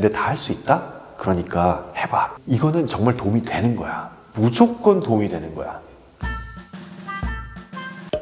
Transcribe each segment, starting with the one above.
근데 다 할 수 있다? 그러니까 해봐. 이거는 정말 도움이 되는 거야. 무조건 도움이 되는 거야.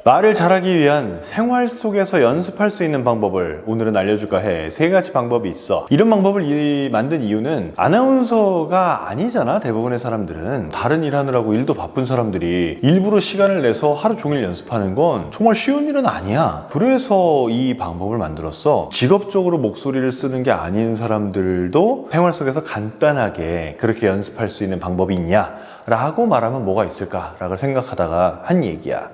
말을 잘하기 위한 생활 속에서 연습할 수 있는 방법을 오늘은 알려줄까 해. 세 가지 방법이 있어. 이런 방법을 이- 만든 이유는 아나운서가 아니잖아, 대부분의 사람들은. 다른 일 하느라고 일도 바쁜 사람들이 일부러 시간을 내서 하루 종일 연습하는 건 정말 쉬운 일은 아니야. 그래서 이 방법을 만들었어. 직업적으로 목소리를 쓰는 게 아닌 사람들도 생활 속에서 간단하게 그렇게 연습할 수 있는 방법이 있냐? 라고 말하면 뭐가 있을까라고 생각하다가 한 얘기야.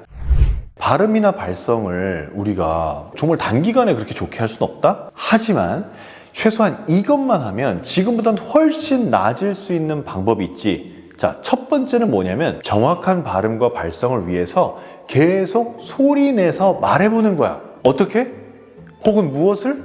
발음이나 발성을 우리가 정말 단기간에 그렇게 좋게 할 수는 없다? 하지만 최소한 이것만 하면 지금보다는 훨씬 나아질 수 있는 방법이 있지. 자, 첫 번째는 뭐냐면 정확한 발음과 발성을 위해서 계속 소리 내서 말해보는 거야. 어떻게? 혹은 무엇을?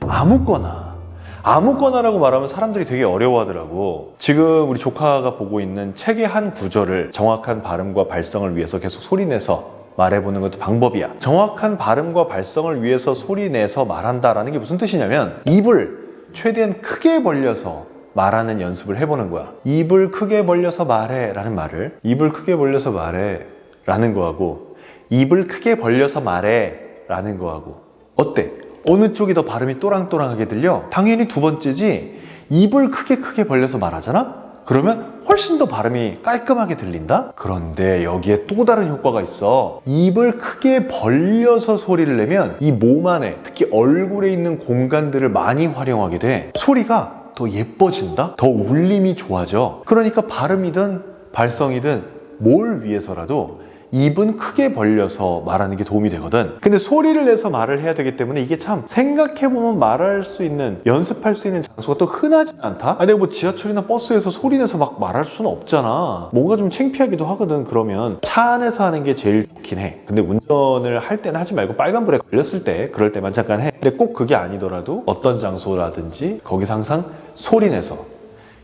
아무거나. 아무거나라고 말하면 사람들이 되게 어려워하더라고. 지금 우리 조카가 보고 있는 책의 한 구절을 정확한 발음과 발성을 위해서 계속 소리 내서 말해보는 것도 방법이야. 정확한 발음과 발성을 위해서 소리 내서 말한다라는 게 무슨 뜻이냐면 입을 최대한 크게 벌려서 말하는 연습을 해보는 거야. 입을 크게 벌려서 말해 라는 말을 입을 크게 벌려서 말해 라는 거하고 입을 크게 벌려서 말해 라는 거하고 어때? 어느 쪽이 더 발음이 또랑또랑하게 들려? 당연히 두 번째지. 입을 크게 크게 벌려서 말하잖아? 그러면 훨씬 더 발음이 깔끔하게 들린다? 그런데 여기에 또 다른 효과가 있어. 입을 크게 벌려서 소리를 내면 이 몸 안에, 특히 얼굴에 있는 공간들을 많이 활용하게 돼. 소리가 더 예뻐진다? 더 울림이 좋아져. 그러니까 발음이든 발성이든 뭘 위해서라도 입은 크게 벌려서 말하는 게 도움이 되거든. 근데 소리를 내서 말을 해야 되기 때문에 이게 참 생각해보면 말할 수 있는, 연습할 수 있는 장소가 또 흔하지 않다? 아니, 뭐 지하철이나 버스에서 소리 내서 막 말할 수는 없잖아. 뭔가 좀 창피하기도 하거든. 그러면 차 안에서 하는 게 제일 좋긴 해. 근데 운전을 할 때는 하지 말고 빨간불에 걸렸을 때, 그럴 때만 잠깐 해. 근데 꼭 그게 아니더라도 어떤 장소라든지 거기서 항상 소리 내서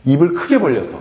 입을 크게 벌려서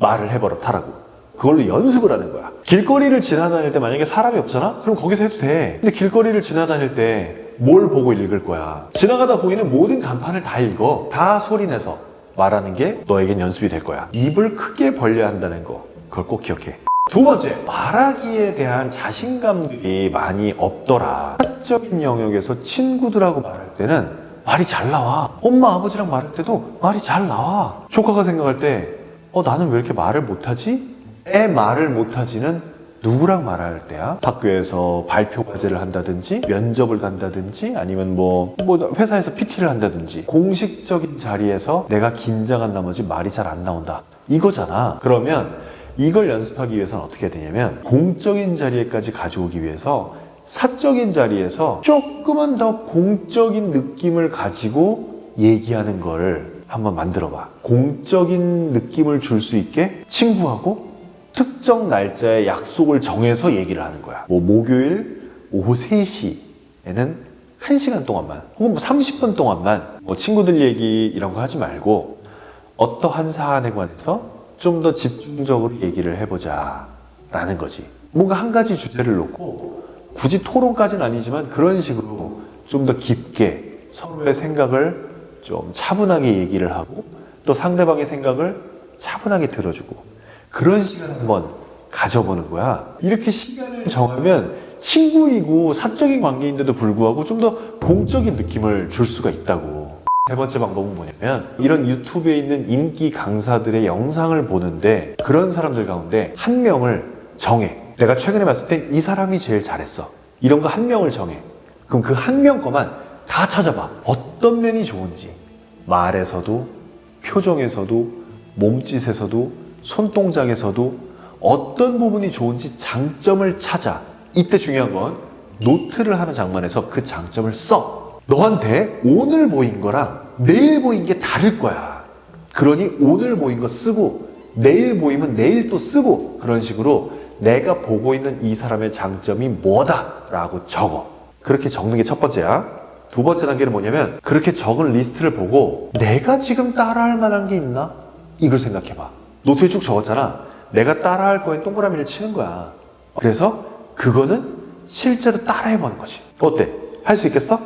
말을 해버릇하라고. 그걸로 연습을 하는 거야. 길거리를 지나다닐 때 만약에 사람이 없잖아? 그럼 거기서 해도 돼. 근데 길거리를 지나다닐 때 뭘 보고 읽을 거야? 지나가다 보이는 모든 간판을 다 읽어. 다 소리내서 말하는 게 너에겐 연습이 될 거야. 입을 크게 벌려야 한다는 거. 그걸 꼭 기억해. 두 번째, 말하기에 대한 자신감들이 많이 없더라. 사적인 영역에서 친구들하고 말할 때는 말이 잘 나와. 엄마, 아버지랑 말할 때도 말이 잘 나와. 조카가 생각할 때, 어, 나는 왜 이렇게 말을 못하지? 애 말을 못하지는 누구랑 말할 때야? 학교에서 발표 과제를 한다든지, 면접을 간다든지, 아니면 뭐, 뭐, 회사에서 PT를 한다든지, 공식적인 자리에서 내가 긴장한 나머지 말이 잘 안 나온다. 이거잖아. 그러면 이걸 연습하기 위해서는 어떻게 해야 되냐면, 공적인 자리에까지 가져오기 위해서 사적인 자리에서 조금은 더 공적인 느낌을 가지고 얘기하는 거를 한번 만들어 봐. 공적인 느낌을 줄 수 있게 친구하고 특정 날짜에 약속을 정해서 얘기를 하는 거야. 뭐 목요일 오후 3시에는 1시간 동안만 혹은 뭐 30분 동안만 뭐 친구들 얘기 이런 거 하지 말고 어떠한 사안에 관해서 좀 더 집중적으로 얘기를 해보자 라는 거지. 뭔가 한 가지 주제를 놓고 굳이 토론까지는 아니지만 그런 식으로 좀 더 깊게 서로의 생각을 좀 차분하게 얘기를 하고 또 상대방의 생각을 차분하게 들어주고 그런 시간을 한번 가져보는 거야. 이렇게 시간을 정하면 친구이고 사적인 관계인데도 불구하고 좀 더 공적인 느낌을 줄 수가 있다고. 세 번째 방법은 뭐냐면 이런 유튜브에 있는 인기 강사들의 영상을 보는데 그런 사람들 가운데 한 명을 정해. 내가 최근에 봤을 땐 이 사람이 제일 잘했어. 이런 거 한 명을 정해. 그럼 그 한 명 거만 다 찾아봐. 어떤 면이 좋은지. 말에서도, 표정에서도, 몸짓에서도, 손동작에서도 어떤 부분이 좋은지 장점을 찾아. 이때 중요한 건 노트를 하는 장면에서 그 장점을 써. 너한테 오늘 보인 거랑 내일 보인 게 다를 거야. 그러니 오늘 보인 거 쓰고 내일 보이면 내일 또 쓰고 그런 식으로 내가 보고 있는 이 사람의 장점이 뭐다 라고 적어. 그렇게 적는 게 첫 번째야. 두 번째 단계는 뭐냐면 그렇게 적은 리스트를 보고 내가 지금 따라할 만한 게 있나? 이걸 생각해 봐. 노트에 쭉 적었잖아. 내가 따라할 거에 동그라미를 치는 거야. 그래서 그거는 실제로 따라해 보는 거지. 어때? 할 수 있겠어?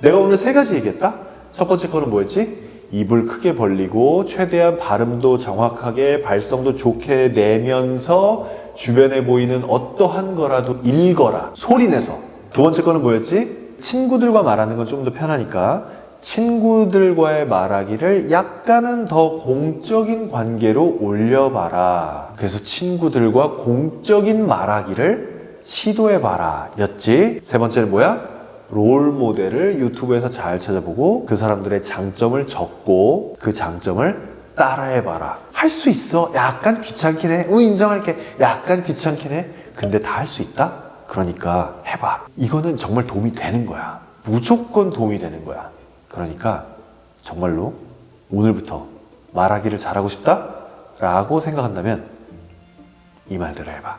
내가 오늘 세 가지 얘기했다? 첫 번째 거는 뭐였지? 입을 크게 벌리고 최대한 발음도 정확하게 발성도 좋게 내면서 주변에 보이는 어떠한 거라도 읽어라. 소리내서. 두 번째 거는 뭐였지? 친구들과 말하는 건 좀 더 편하니까 친구들과의 말하기를 약간은 더 공적인 관계로 올려봐라. 그래서 친구들과 공적인 말하기를 시도해봐라. 였지. 세 번째는 뭐야? 롤 모델을 유튜브에서 잘 찾아보고 그 사람들의 장점을 적고 그 장점을 따라해봐라. 할 수 있어. 약간 귀찮긴 해. 응, 인정할게. 약간 귀찮긴 해. 근데 다 할 수 있다? 그러니까 해봐. 이거는 정말 도움이 되는 거야. 무조건 도움이 되는 거야. 그러니까 정말로 오늘부터 말하기를 잘하고 싶다? 라고 생각한다면 이 말대로 해봐.